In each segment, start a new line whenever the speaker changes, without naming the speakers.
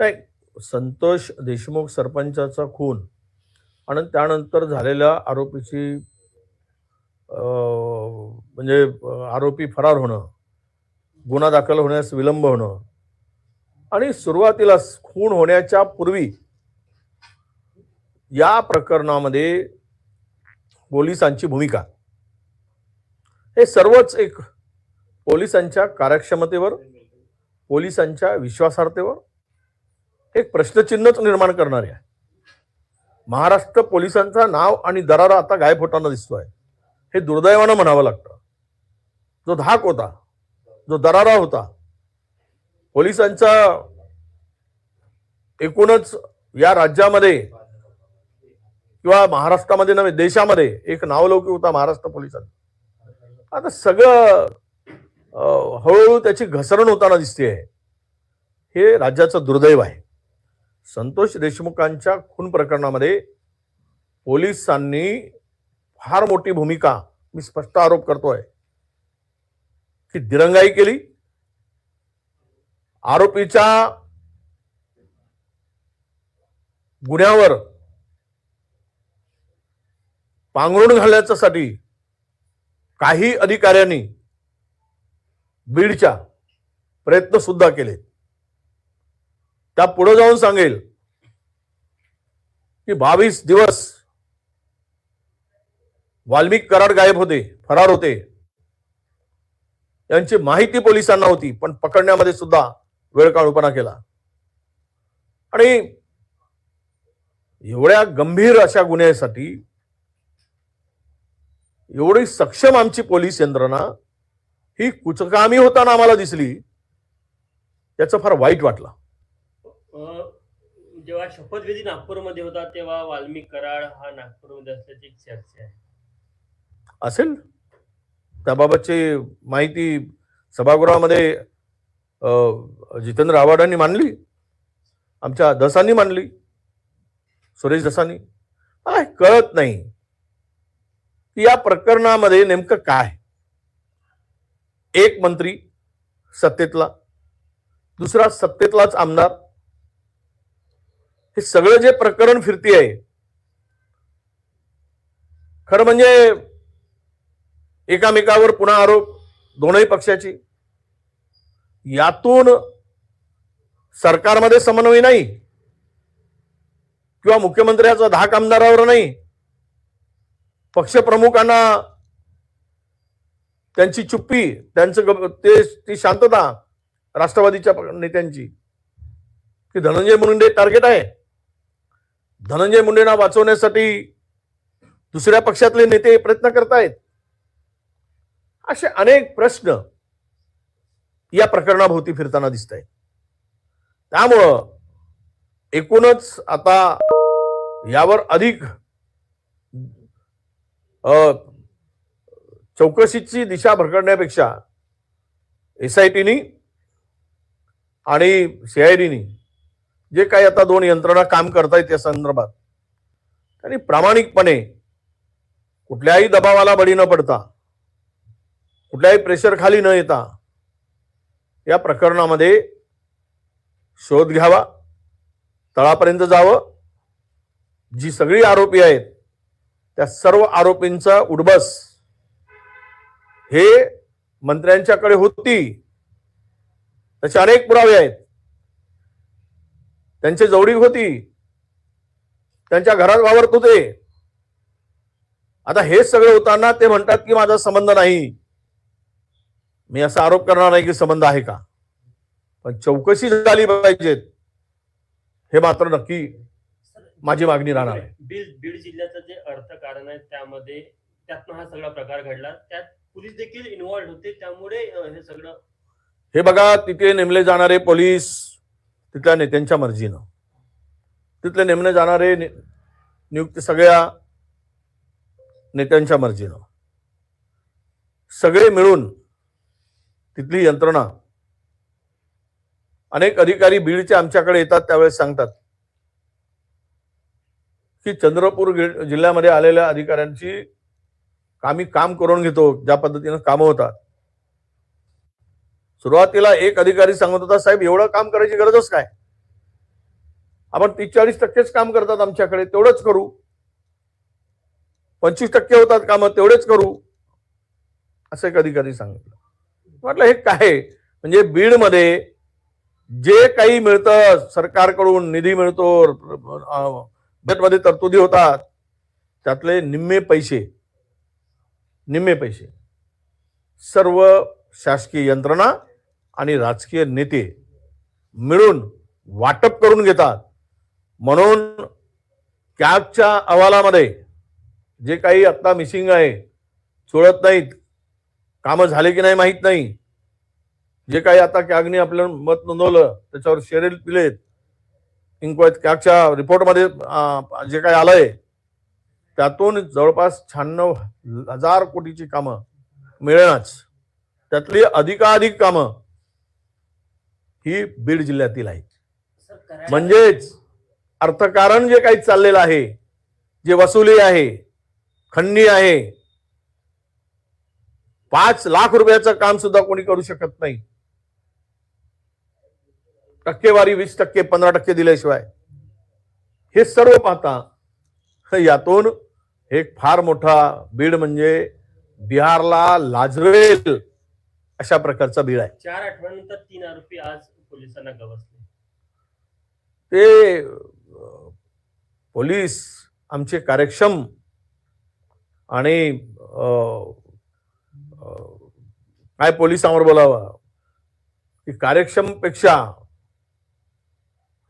नाही संतोष देशमुख सरपंचाचा खून आणि त्यानंतर झालेल्या आरोपीची अं, म्हणजे आरोपी फरार होणं गुन्हा दाखल होण्यास विलंब होणं आणि सुरुवातीला खून होण्याच्या पूर्वी या प्रकरणामध्ये पोलिसांची भूमिका. हे सर्वच एक पोलिसांच्या कार्यक्षमतेवर पोलिसांच्या विश्वासार्हतेवर एक प्रश्नचिन्हच निर्माण करणारे आहे. महाराष्ट्र पोलिसांचा नाव आणि दरारा आता गायब होताना दिसतोय. हे दुर्दैवानं म्हणावं लागतं. जो धाक होता जो दरारा होता पोलिसांचा एकूणच या राज्यामध्ये किंवा महाराष्ट्रामध्ये नव्हे देशामध्ये एक नावलौकिक होता महाराष्ट्र पोलिसांचा. आता सगळं हळूहळू त्याची घसरण होताना दिसते हे राज्याचं दुर्दैव आहे. संतोष देशमुखांच्या खून प्रकरणामध्ये पोलिसांनी फार मोठी भूमिका मी स्पष्ट आरोप करतोय की दिरंगाई केली. आरोपीच्या गुन्ह्यावर पांघरुण घालण्याच्यासाठी काही अधिकाऱ्यांनी बीडच्या प्रयत्न सुद्धा केले त्या पुढे जाऊन सांगेल की बावीस दिवस वाल्मिक कराड गायब होते फरार होते. यांची माहिती पोलिसांना होती पण पकडण्यामध्ये सुद्धा वेळ काळूपणा केला. आणि एवढ्या गंभीर अशा गुन्ह्यासाठी एवढी सक्षम आमची पोलीस यंत्रणा ही कुचकामी होताना आम्हाला दिसली याचं फार वाईट वाटलं.
जेव्हा शपथविधी नागपूरमध्ये होता तेव्हा वाल्मिक कराड हा नागपूरमध्ये असल्याची चर्चा आहे.
असेल? त्याबाबतची माहिती सभागृहामध्ये जितेंद्र आव्हाडांनी मांडली? आमच्या दसांनी मांडली? सुरेश दसांनी? आय कळत नाही. की या प्रकरणामध्ये नेमकं काय? एक मंत्री सत्तेतला दुसरा सत्तेतलाच आमदार हे सगळं जे प्रकरण फिरती आहे खरं म्हणजे एकामेकावर पुन्हा आरोप दोनही पक्षाची यातून सरकारमध्ये समन्वय नाही किंवा मुख्यमंत्र्याचा धाक आमदारावर नाही पक्षप्रमुखांना त्यांची चुप्पी त्यांचं गप- ते ती शांतता राष्ट्रवादीच्या नेत्यांची की धनंजय मुंडे टार्गेट आहे. धनंजय मुंडेंना वाचवण्यासाठी दुसऱ्या पक्षातले नेते प्रयत्न करतायत. असे अनेक प्रश्न या प्रकरणाभोवती फिरताना दिसत आहेत त्यामुळं एकूणच आता यावर अधिक चौकशीची दिशा भरकडण्यापेक्षा एस आय टीनी आणि सीआयडीनी जे काही आता दोन यंत्रणा काम करतायत या संदर्भात त्यांनी प्रामाणिकपणे कुठल्याही दबावाला बळी न पडता कुठल्याही प्रेशर खाली न येता या प्रकरणामध्ये शोध घ्यावा तळापर्यंत जावं. जी सगळी आरोपी आहेत त्या सर्व आरोपींचा उडबस हे मंत्र्यांच्याकडे होती. त्याचे अनेक पुरावे आहेत. त्यांची जवळीक होती. त्यांच्या घरात वावरत होते. आता हे सगळं होताना ते म्हणतात की माझा संबंध नाही. मी असा आरोप करणार नाही की संबंध आहे का? पण चौकशी झाली पाहिजेत. हे मात्र नक्की माझी मागणी राहणार आहे.
बीड बीड जिल्ह्याचं जे अर्थकारण आहे त्यामध्ये त्यातनं हा सगळा प्रकार घडला. त्यात पोलीस देखील इन्व्हॉल्ड होते. त्यामुळे हे सगळं
हे बघा तिथे नेमले जाणारे पोलीस तिथल्या नेत्यांच्या मर्जीनं. तिथले नेमणे जाणारे नियुक्त नियुक्ती सगळ्या नेत्यांच्या मर्जीनं. सगळे मिळून तिथली यंत्रणा. अनेक अधिकारी बीडचे आमच्याकडे येतात त्यावेळेस सांगतात की चंद्रपूर जिल्ह्यामध्ये आलेल्या अधिकाऱ्यांची आम्ही काम करून घेतो ज्या पद्धतीनं कामं होतात. सुरुवातीला एक अधिकारी सांगत होता साहेब एवढं काम करायची गरजच काय? आपण तीस चाळीस टक्केच काम करतात आमच्याकडे तेवढंच करू. पंचवीस टक्के होतात कामं तेवढेच करू. असे कधी कधी सांगितलं. म्हटलं हे काय? म्हणजे बीडमध्ये जे काही मिळतं सरकारकडून निधी मिळतो बजेटमध्ये तरतुदी होतात त्यातले निम्मे पैसे निम्मे पैसे सर्व शासकीय यंत्रणा आणि राजकीय नेते मिळून वाटप करून घेतात. म्हणून कॅबच्या अहवालामध्ये जे काही आत्ता मिसिंग आहे जुळत नाहीत कामं झाले की नाही माहीत नाही. जे काही आता कॅगने आपलं मत नोंदवलं त्याच्यावर शेरेल पिलेत इन्क्वायरी कॅगच्या रिपोर्टमध्ये जे काही आलंय त्यातून जवळपास शहाण्णव हजार कोटीची कामं मिळेनाच त्यातली अधिकाधिक कामं ही बीड जिल्ह्यातील
कराड-
म्हणजेच अर्थकारण जे काही चाललेलं आहे जे वसुली आहे खंडणी आहे पाच लाख रुपयाचं काम सुद्धा कोणी करू शकत नाही. टक्केवारी वीस टक्के पंधरा टक्के दिल्याशिवाय. हे सर्व पाहता यातून एक फार मोठा बीड म्हणजे बिहारला लाजवेल अशा प्रकारचा बीड आहे.
चार आठवड्यानंतर तीन आरोपी आज पोलिसांना गवसले.
ते पोलीस आमचे कार्यक्षम आणि काय पोलिसांवर बोलावं? की कार्यक्षमपेक्षा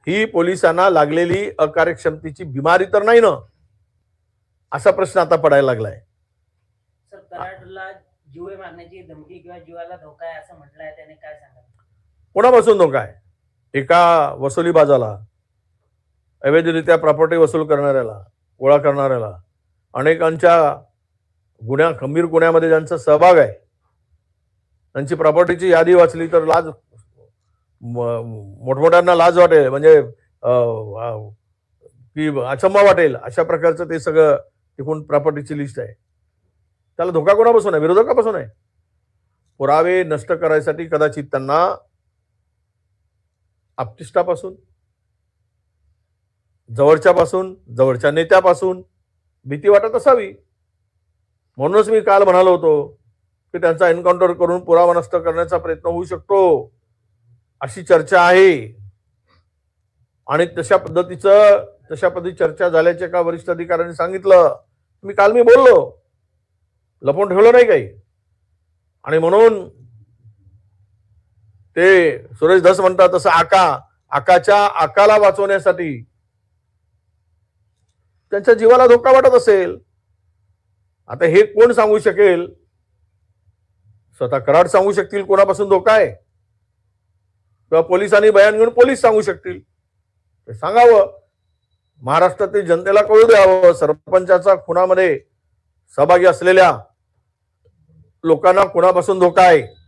ही पोलिसांना लागलेली अकार्यक्षमतेची बिमारी तर नाही ना? असा प्रश्न आता पडायला लागलाय.
सर कराडला जीवे मारण्याची धमकी किंवा जीवाला धोका आहे असं म्हटलं आहे त्याने काय सांगाल?
कोणापासून धोका आहे एका वसुलीबाजाला अवैधरित्या प्रॉपर्टी वसूल करणाऱ्याला गोळा करणाऱ्याला अनेकांच्या गुन्ह्या खंबीर गुन्ह्यामध्ये ज्यांचा सहभाग आहे त्यांची प्रॉपर्टीची यादी वाचली तर लाज मोठमोठ्यांना लाज वाटेल. म्हणजे की अचंबा वाटेल. अशा प्रकारचं ते सगळं तिकून प्रॉपर्टीची लिस्ट आहे. त्याला धोका कोणापासून आहे? विरोधकापासून आहे? पुरावे नष्ट करायसाठी कदाचित त्यांना आपतिष्टापासून जवळच्यापासून जवळच्या नेत्यापासून भीती वाटत असावी. म्हणूनच मी काल म्हणालो होतो की त्यांचा एन्काउंटर करून पुरावा नष्ट करण्याचा प्रयत्न होऊ शकतो अशी चर्चा आहे. आणि तशा पद्धतीचं तशा पद्धती चर्चा झाल्याचे एका वरिष्ठ अधिकाऱ्यांनी सांगितलं. मी काल मी बोललो लपवून ठेवलं नाही काही. आणि म्हणून ते सुरेश धस म्हणतात तसं आका आकाच्या आकाला वाचवण्यासाठी. त्यांच्या जीवाला धोका वाटत असेल. आता हे कोण सांगू शकेल? स्वतः कराड सांगू शकतील कोणापासून धोका आहे? किंवा पोलिसांनी बयान घेऊन पोलीस सांगू शकतील? ते सांगावं. महाराष्ट्रातील जनतेला कळू द्यावं. सरपंचाचा खुनामध्ये सहभागी असलेल्या लोकांना कुणापासून धोका आहे?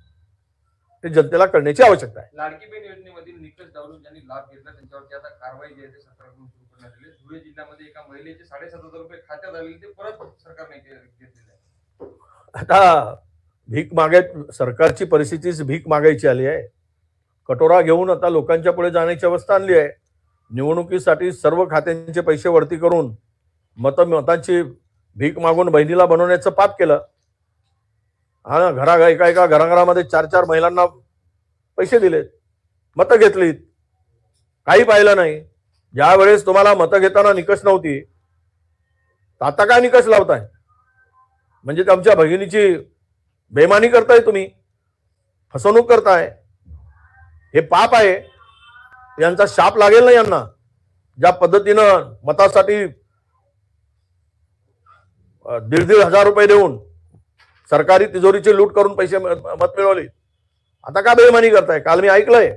ते जनतेला कळण्याची आवश्यकता आहे.
लाडकी बहीण योजनेमधील निकष डावलून ज्यांनी लाभ घेतला त्यांच्यावरती आता कारवाई जी आहे ते सरकारकडून सुरू करण्यात आली आहे. धुळे जिल्ह्यामध्ये एका महिलेचे साडेसात हजार रुपये खात्यात आलेले ते परत सरकारने घे- घेतलेले आहे
आता भीक मागाय सरकारची परिस्थितीच भीक मागायची आली आहे. कटोरा घेऊन आता लोकांच्या पुढे जाण्याची अवस्था आणली आहे. निवडणुकीसाठी सर्व खात्यांचे पैसे वरती करून मत मतांची भीक मागून बहिणीला बनवण्याचं पाप केलं. हा घरा एका एका घराघरामध्ये चार चार महिलांना पैसे दिलेत मतं घेतलीत. काही पाहिलं नाही. ज्या वेळेस तुम्हाला मतं घेताना निकष नव्हती आता काय निकष लावताय? म्हणजे आमच्या भगिनीची बेमानी करताय तुम्ही फसवणूक करताय. हे पाप आहे. यांचा शाप लागेल ना यांना? ज्या पद्धतीनं मतासाठी दीड दीड हजार रुपये देऊन सरकारी तिजोरीची लूट करून पैसे मत मिळवली. आता का बेमानी करताय? काल मी ऐकलंय.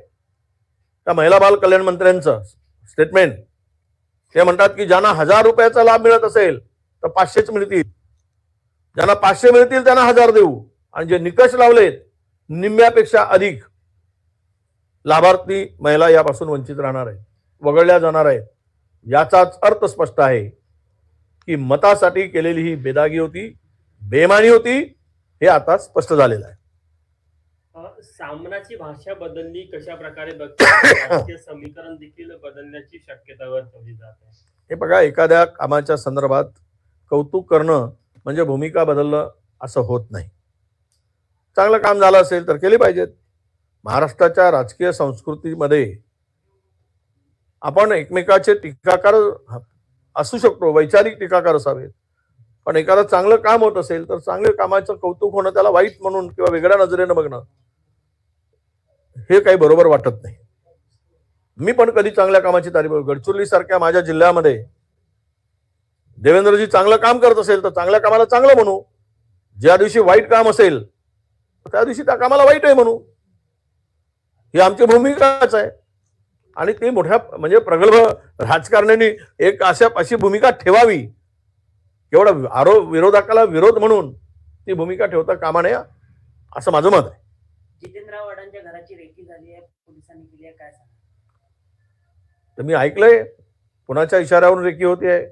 त्या महिला बाल कल्याण मंत्र्यांचं स्टेटमेंट ते म्हणतात की ज्यांना हजार रुपयाचा लाभ मिळत असेल तर पाचशेच मिळतील. ज्यांना पाचशे मिळतील त्यांना हजार देऊ. आणि जे निकष लावलेत निम्म्यापेक्षा अधिक लाभार्थी महिला यापासून वंचित राहणार आहेत वगळल्या जाणार आहेत. याचाच अर्थ स्पष्ट आहे की मतासाठी केलेली ही बेदागी होती बेमानी होती हे आता स्पष्ट झालेलं आहे.
सामनाची भाषा बदलली कशा प्रकारे बघतात समीकरण देखील बदलण्याची शक्यता वर्तवली जात आहे.
हे बघा एखाद्या कामाच्या संदर्भात कौतुक करणं म्हणजे भूमिका बदलणं असं होत नाही. चांगलं काम झालं असेल तर केली पाहिजेत. महाराष्ट्राच्या राजकीय संस्कृतीमध्ये आपण एकमेकाचे टीकाकार असू शकतो वैचारिक टीकाकार असावेत. पण एखादं चांगलं काम होत असेल तर चांगल्या कामाचं कौतुक होणं त्याला वाईट म्हणून किंवा वेगळ्या नजरेनं बघणं हे काही बरोबर वाटत नाही. मी पण कधी चांगल्या कामाची तारीफ गडचिरोली सारख्या माझ्या जिल्ह्यामध्ये देवेंद्रजी चांगलं काम करत असेल तर चांगल्या कामाला चांगलं म्हणू. ज्या दिवशी वाईट काम असेल त्या दिवशी त्या कामाला वाईट आहे म्हणू. ही आमची भूमिकाच आहे. आणि ती मोठ्या म्हणजे प्रगल्भ राजकारण्यांनी एक अशा अशी भूमिका ठेवावी. एवढा आरोप विरोधकाला विरोध म्हणून ती भूमिका ठेवता कामा नये असं माझं मत आहे.
पोलिसांच्या घराची रेकी झाली आहे पोलिसांनी केली आहे काय सांगा
तर मी ऐकलंय कोणाच्या इशाऱ्यावरून रेकी होती आहे?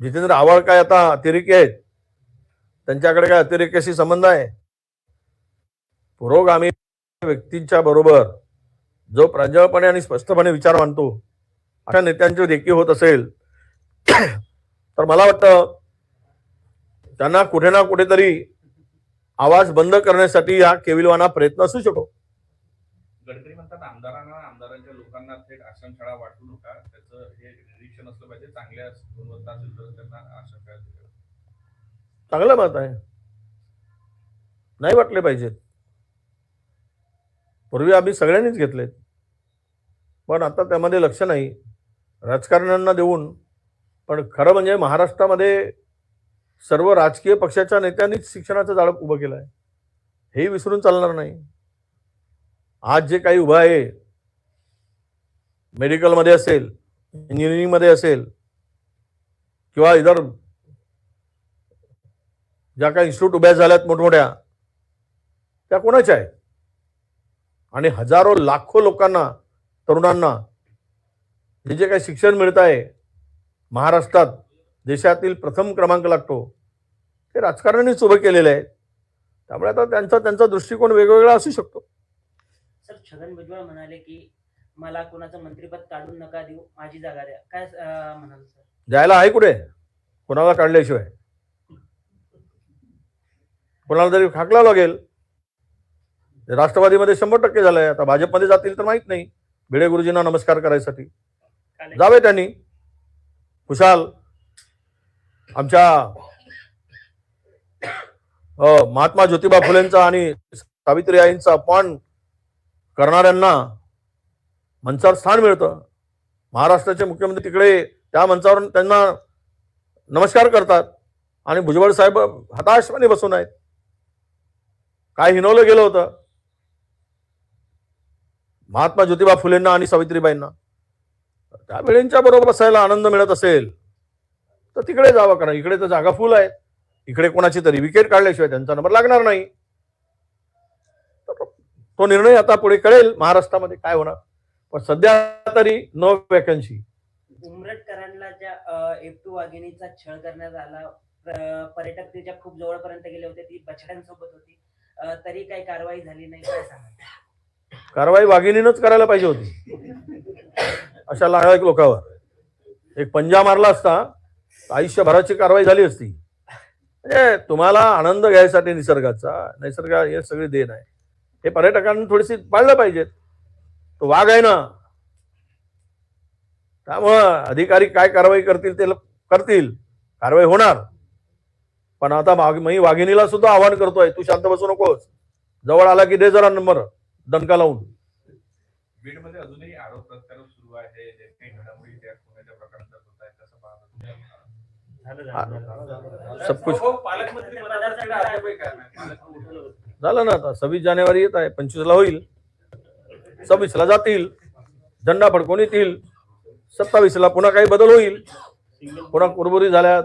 जितेंद्र आव्हाड काय आता अतिरेकी आहेत? त्यांच्याकडे काय अतिरेक्याशी संबंध आहे? पुरोगामी व्यक्तींच्या बरोबर जो प्रांजळपणे आणि स्पष्टपणे विचार मांडतो अशा नेत्यांची रेकी होत असेल तर मला वाटतं त्यांना कुठे ना कुठेतरी आवाज बंद करण्यासाठी हा केविलवाना प्रयत्न असू शकतो.
गडकरी म्हणतात आमदारांना आमदारांच्या लोकांना थेट आश्रमशाळा वाटू नका. त्याचं हे निरीक्षण असलं पाहिजे. चांगल्या गुणवत्ता असेल तर त्यांना.
चांगलं मत आहे. नाही वाटले पाहिजेत पूर्वी आम्ही सगळ्यांनीच घेतलेत. पण आता त्यामध्ये लक्ष नाही. राजकारण्यांना देऊन. पण खरं म्हणजे महाराष्ट्रामध्ये सर्व राजकीय पक्षाच्या नेत्यांनीच शिक्षणाचं जाळं उभं केलं आहे हे विसरून चालणार नाही. आज जे काही उभं आहे मेडिकलमध्ये असेल इंजिनिअरिंगमध्ये असेल किंवा इतर ज्या काही इन्स्टिट्यूट उभ्या झाल्यात मोठमोठ्या त्या कोणाच्या आहेत? आणि हजारो लाखो लोकांना तरुणांना जे जे काही शिक्षण मिळत आहे महाराष्ट्रात देशातील प्रथम क्रमांक लागतो. ते राजकारण्यांनीच उभं केलेलं आहे. त्यामुळे आता त्यांचा त्यांचा दृष्टिकोन वेगवेगळा असू शकतो.
सर छगन भुजबळ म्हणाले की मला कोणाचं मंत्रिपद काढून नका देऊ माझी जागा द्या. काय म्हणाल सर?
जायला आहे कुठे? कोणाला काढल्याशिवाय? कोणाला तरी खाकला लागेल. राष्ट्रवादीमध्ये शंभर टक्के झालंय. आता भाजपमध्ये जातील तर माहीत नाही. भिडे गुरुजींना नमस्कार करायसाठी. जावे त्यांनी. खुशाल. आमच्या महात्मा ज्योतिबा फुलेंचा आणि सावित्री आईंचा अपमान करणाऱ्यांना मंचावर स्थान मिळतं. महाराष्ट्राचे मुख्यमंत्री तिकडे त्या मंचावर त्यांना नमस्कार करतात आणि भुजबळ साहेब हताशपणे बसून आहेत. काय हिनवलं गेलं होतं? महात्मा ज्योतिबा फुलेंना आणि सावित्रीबाईंना. त्या वेळेंच्या बरोबर बसायला आनंद मिळत असेल. तर तिकडे जावं कारण इकडे तर जागा फुल आहेत. इकडे कोणाची तरी विकेट काढल्याशिवाय त्यांचा नंबर लागणार नाही. तो निर्णय आता पुढे कळेल महाराष्ट्रामध्ये काय होणार. पण सध्या तरी नो वॅकन्सी
उमरटकरांना ज्या एफ टू वाघिणीचा छळ करण्यात आला प्र- पर्यटक तिच्या खूप जवळपर्यंत गेले होते ती बछड्यांसोबत होती. तरी काही कारवाई झाली नाही काय सांगा
कारवाई वाघिणीनंच करायला पाहिजे होती. अशा लायक लोकांवर. एक पंजा मारला असता आयुष्यभराची कारवाई झाली असती. म्हणजे तुम्हाला आनंद घ्यायसाठी निसर्गाचा निसर्ग हे सगळी देण आहे. हे पर्यटकांनी थोडीशी पाळलं पाहिजेत तो वाघ आहे ना. त्यामुळं अधिकारी काय कारवाई करतील ते करतील. कारवाई होणार. पण आता माग मी वाघिणीला सुद्धा आवाहन करतोय तू शांत बसू नकोस. जवळ आला की दे जरा नंबर दणका लावून.
बीडमध्ये अजूनही आरोप प्रत्यारोप सुरू आहे जे काही घडामोडी त्या पुण्याच्या प्रकरणात होत आहेत कसं पाहता तुम्ही?
झालं झालं, झालं
सब कुछ
हो, काय नाही. पालकमंत्री
झालं ना आता सव्वीस जानेवारी येत आहे पंचवीसला होईल. सव्वीसला जातील. झेंडा फडकून येतील. सत्तावीसला पुन्हा काही बदल होईल. पुन्हा कुरबुरी झाल्यात.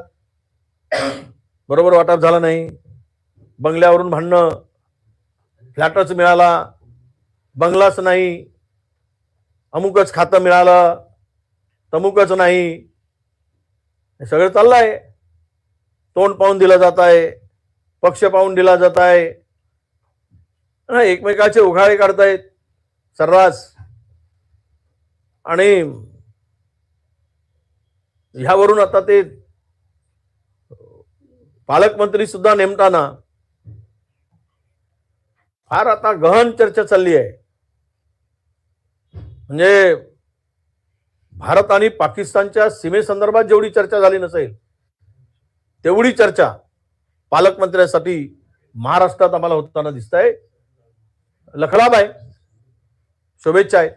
बरोबर वाटप झालं नाही. बंगल्यावरून भांडणं. फ्लॅटच मिळाला. बंगलाच नाही. अमुकच खातं मिळालं. तमुकच नाही. हे सगळं चाललंय. तोंड पाहून दिलं जात आहे पक्ष पाहून दिला जात आहे एकमेकाचे उघाळे काढतायत. सर्रास. आणि ह्यावरून आता ते पालकमंत्री सुद्धा नेमताना फार आता गहन चर्चा चालली आहे. म्हणजे भारत आणि पाकिस्तानच्या सीमेसंदर्भात जेवढी चर्चा झाली नसेल तेवढी चर्चा पालकमंत्र्यासाठी महाराष्ट्रात आम्हाला होताना दिसत आहे लखडाब आहे शुभेच्छा आहे